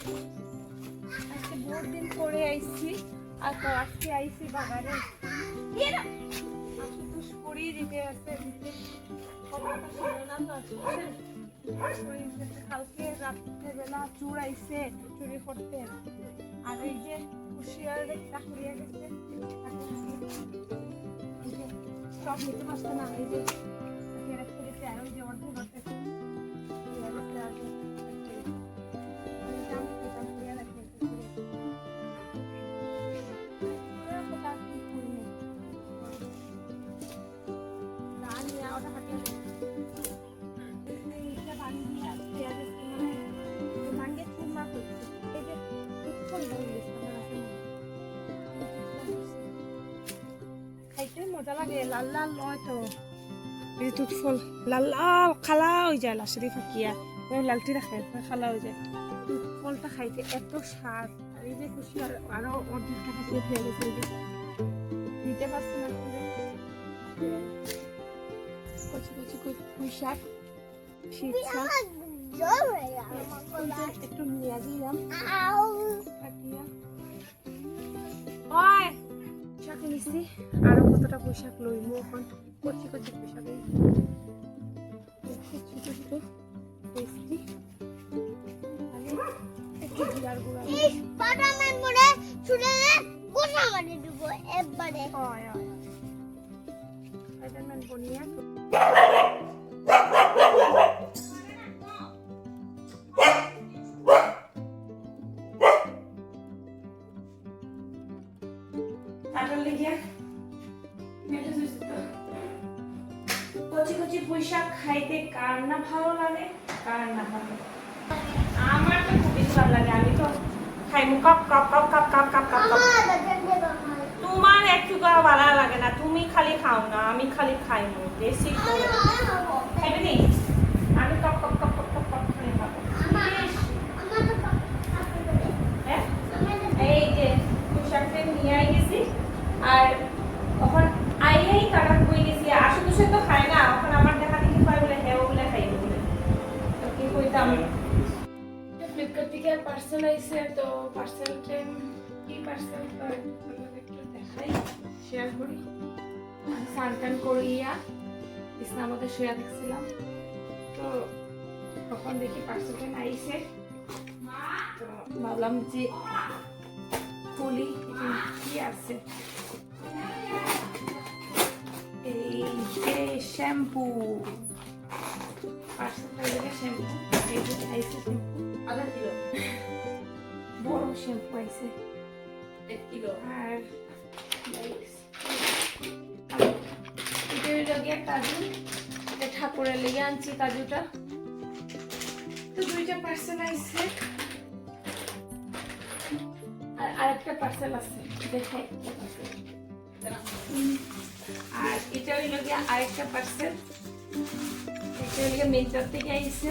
আজকে বহুত দিন পরে আইছি, আর তো আজকে আইছি বাগানে। দিতে। কালকে রাত্রেবেলা চুর আইছে, চুরি করতে। আর এই যে হুশিয়ার চাকরিয়া গেছে সব নিতে পারছে না এই যে অর্ধেক মজা লাগে লাল লাল নয় তো। যে লাল লাল খালা হয়ে যায় লাসেরি ফাঁকিয়া। ওই লালটি রাখে খালা হয়ে যায়। তুটফলটা খাইতে এত আর এই যে খুশি আর হয়ে গেছে না কচি কচি শাক শীত শাক। একটু নিয়ে দিলাম নিছি। আরও কতটা পোশাক লইমু এখন? কচি কচি পোশাক ছোট ছোট টেস্টি একটু জিরার গুঁড়া একবারে। হয় হয় স্পাইডারম্যান বনিয়া। কচি কচি পুঁইশাক খাইতে কার না ভালো লাগে কার না ভালো আমার তো খুবই ভালো লাগে আমি তো খাইমু কাপ কপ কাপ কাপ কাপ কাপ কাপ কপ তোমার একটু ভালো লাগে না তুমি খালি খাও না আমি খালি খাইমু বেশি। খাইবে নি আমি কাপ কপ কাপ কাপ কাপ কাপ করে খাব হ্যাঁ? এই যে পোশাকটা নিয়ে গেছি আর পার্সেল আইছে তো পার্সেলটা কি পার্সেল একটু দেখাই শেয়ার করি স্নান টান করিয়া বিছনার শুয়ে দেখছিলাম তো তখন দেখি পার্সেলটা আইছে তো ভাবলাম যে খুলি কি আছে এই যে শ্যাম্পু পার্সেলটা লেগে শ্যাম্পু এই যে আইছে শ্যাম্পু আধা কিলো বড় শ্যাম্পু আইছে এক কিলো আর লাইস। আর এটা হইল গিয়া কাজু এটা ঠাকুরের লেগে আনছি কাজুটা তো দুইটা পার্সেল আইছে আর আরেকটা পার্সেল আছে দেখাই আর এটা হইল গিয়া আরেকটা পার্সেল এটা হইল গিয়া মেন্টার থেকে আইছে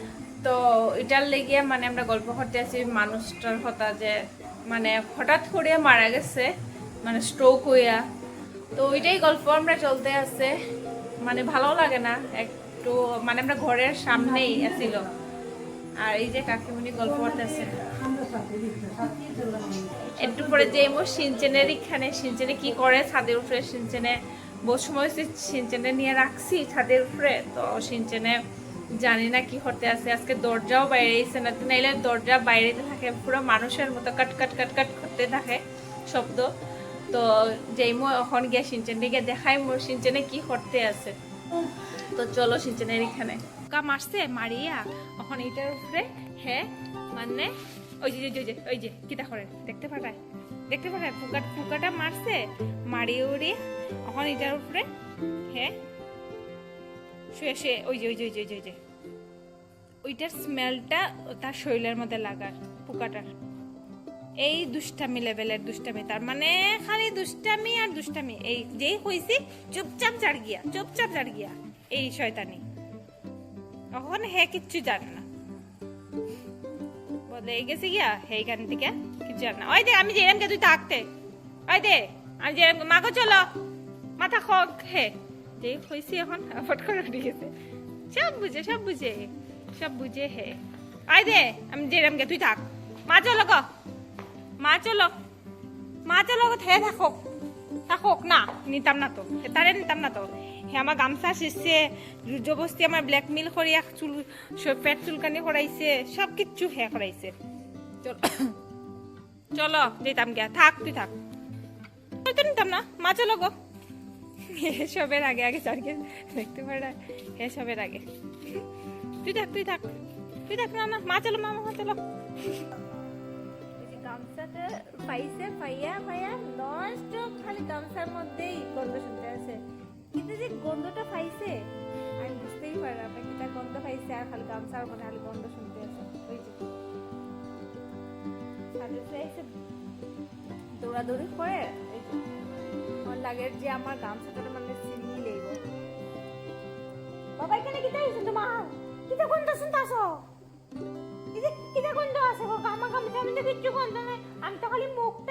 তো এটার লেগে মানে আমরা গল্প করতে আছি মানুষটার কথা যে মানে হঠাৎ করে মারা গেছে মানে স্ট্রোক হইয়া। তো ওইটাই গল্প আমরা চলতে আছে। মানে ভালো লাগে না, একটু মানে আমরা ঘরের সামনেই আছিল। আর এই যে কাকিমণি গল্প করতেছে একটু পরে যে মোর সিনচেনের এখানে, সিনচেনে কি করে? ছাদের উপরে সিনচেনে বহু সময় সিনচেনে নিয়ে রাখছি ছাদের উপরে। তো সিনচেনে জানি না কি হতে আছে। আজকে দরজাও বাইরে এসে না, তো নাইলে দরজা বাইরে থাকে, পুরো মানুষের মতো কাট কাট কাট কাট করতে থাকে শব্দ। তো যেই মই এখন গিয়া সিনচেনে গিয়ে দেখাই মোর সিনচেনে কি করতে আছে। তো চলো সিনচেনের এখানে। কা মারছে? মারিয়া? এখন এইটার উপরে? হ্যাঁ মানে? ওই যে ওই যে ওই যে কিটা করে? দেখতে পাঠায়। দেখতে পাঠায়? ফুকা ফুকাটা মারছে? মারিয়ে উড়িয়ে? এখন এটার উপরে? হ্যাঁ শুয়ে শুয়ে ওই যে ওই যে ওই যে ওই যে, ওইটার স্মেলটা তার শরীরের মধ্যে লাগার পোকাটার এই দুষ্টামি লেভেলের দুষ্টামি তার মানে খালি দুষ্টামি আর দুষ্টামি। এই যেই হইছি চুপচাপ জার গিয়া চুপচাপ জার গিয়া এই শয়তানি। এখন হে কিচ্ছু জানে না। বলে গেছে গিয়া সেইখান থেকে কিছু জানে না। ওই দে আমি যেরাম কে তুই থাকতে ওই দে আমি যেরাম মাগো চলো মাথা খক হে। যেই হইছি এখন ফট করে উঠে গেছে সব বুঝে সব বুঝে সব বুঝে হে। আই দে আমি যেরাম কে তুই থাক। মা চলো গো মা চলো মা চলো গো হে থাকক। থাকক না নিতাম না তো তারে নিতাম না তো হে আমার গামছা শিখছে জবস্তি আমার ব্ল্যাকমেল করিয়া চুল পেট চুলকানি করাইছে সব কিচ্ছু হে করাইছে চলো। চলো যেতাম গিয়া। থাক তুই থাক। নিতাম না মা চলো গো এসবের আগে আগে চারকে দেখতে পারে এসবের আগে। তুই থাক তুই থাক। তুই থাক, না মা, চলো, মা মা, চলো। পাইছে খালি গামছার মধ্যেই গন্ধ শুনতে আছে কিন্তু যে গন্ধটা পাইছে, আমি বুঝতেই পারলাম গন্ধ পাইছে, আর গামছার খালি গন্ধ শুনতে আছে দৌড়াদৌড়ি করে লাগে যে আমার গামছাটা মানে চিনি লেব বাবা, এখানে কি হয়েছে তোমার? কিটা কোন দসন যে কিটা গন্ধ আছে গো? গামা গামছা আমি তো কিচ্ছু কোন আমি তো খালি মুখটাই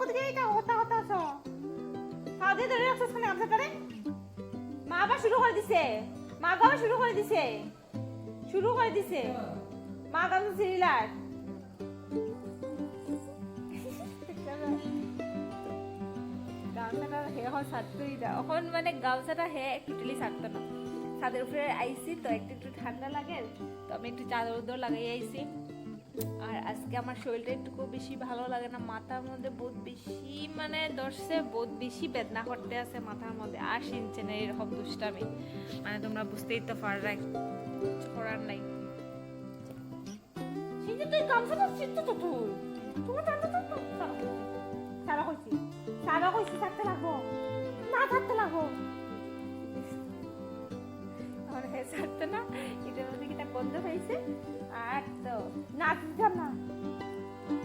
কোথায় এটা হতা হতা সো সাদে ধরে রাখছিস কেন গামছা করে মা আবার শুরু করে দিছে মা গো আবার শুরু করে দিছে শুরু করে দিছে মা মানে গামছাটা হে না ছাদের উপরে আইসি তো একটু একটু ঠান্ডা লাগে, তো আমি একটু চাদর উদর আইসি আর আজকে আমার বেশি ভালো লাগে না মাথার মধ্যে বহুত বেশি মানে ধরছে বহুত বেশি বেদনা করতে মাথার মধ্যে। আর না এরকম দুষ্টামি। মানে তোমরা বুঝতেই তো পারলাই করার নাই। গামছাটা ছিটতো তো তুই। তুমি টানতে তো সারা কইছি সারা কইছি থাকতে লাগবো। না থাকতে লাগবো। আমার হে ছাড়তো না এটার মধ্যে কিটা গন্ধ পাইছে আর তো না দিতাম না।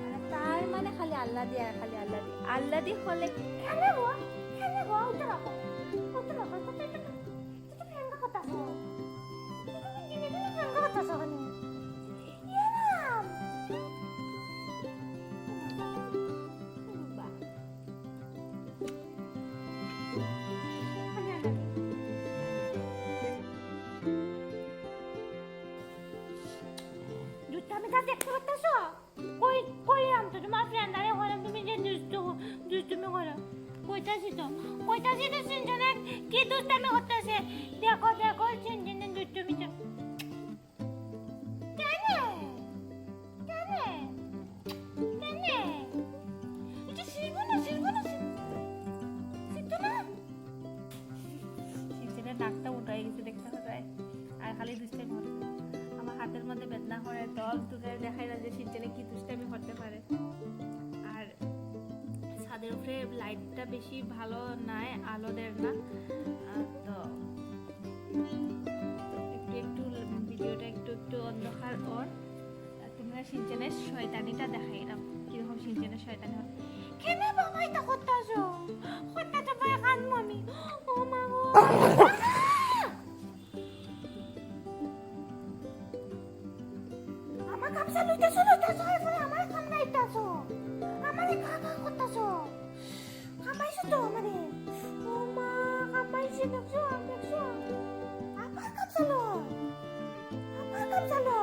মানে তার মানে খালি আল্লাহ দিয়ে খালি আল্লাহ দিয়ে। আল্লাহ দিয়ে হলে খেলে গো খেলে গো উঠে রাখো। কইতাছি তো সিনজনে কি করতেছে? দেখো দেখো সিনজনে সিনজনের নাকটা উঠাই গেছে দেখতে যায়? আর খালি আমার হাতের মধ্যে বেদনা করে দল দূরে দেখাই না যে শীতজনে কি দুষ্টামি করতে পারে। উপরে লাইটটা বেশি ভালো নাই, আলো দেয় না। তো একটু একটু ভিডিওটা একটু একটু অন্ধকার ওর। তোমরা সিনচেনের শয়তানিটা দেখাই দাও কীরকম সিনচেনের শয়তানি হয়। কেন বাবা এটা করতেছো করতেছো ভাই কানবো আমি ও মা গো। আমার গামছা লইতেছো লইতেছো এরপরে আমার কাম নাইতাছো আমারে খা খা করতেছো আছে তো মানে ও মা আমার সে দেখছ দেখছ। আমার কাঁচালো আমার কাঁচালো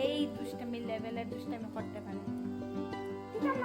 এই দুষ্টামি লেভেলের দুষ্টামি করতে পারে। ঠিক আছে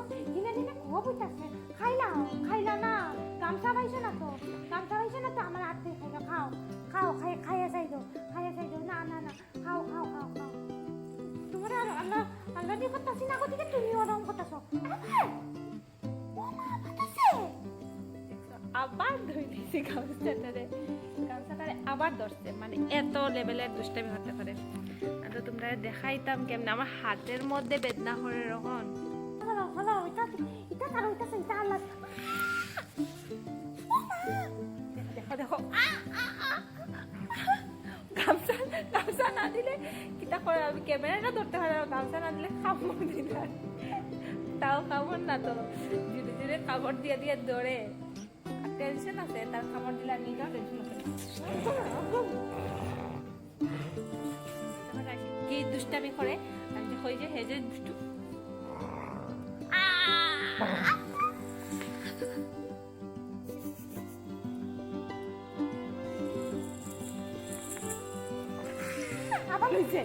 আবার দিয়েছে গামছাটারে। গামছাটারে আবার ধরছে মানে এত লেভেলের দুষ্টামি হতে পারে। তো তোমরা দেখাইতাম কেমনে আমার হাতের মধ্যে বেদনা করে রকম দেখো দেখো। গামছা গামছা না দিলে কিতা করে আমি ক্যামেরাটা ধরতে পারি গামছা না দিলে দিলে। তাও কামড় না তো ধীরে ধীরে কামড় দিয়ে দিয়ে ধরে। টেনশন আছে তার কামড় দিলে আর নিজেও টেনশন আছে কি দুষ্টামি করে আমি যে হই যে হে দুষ্টু আবার হইছে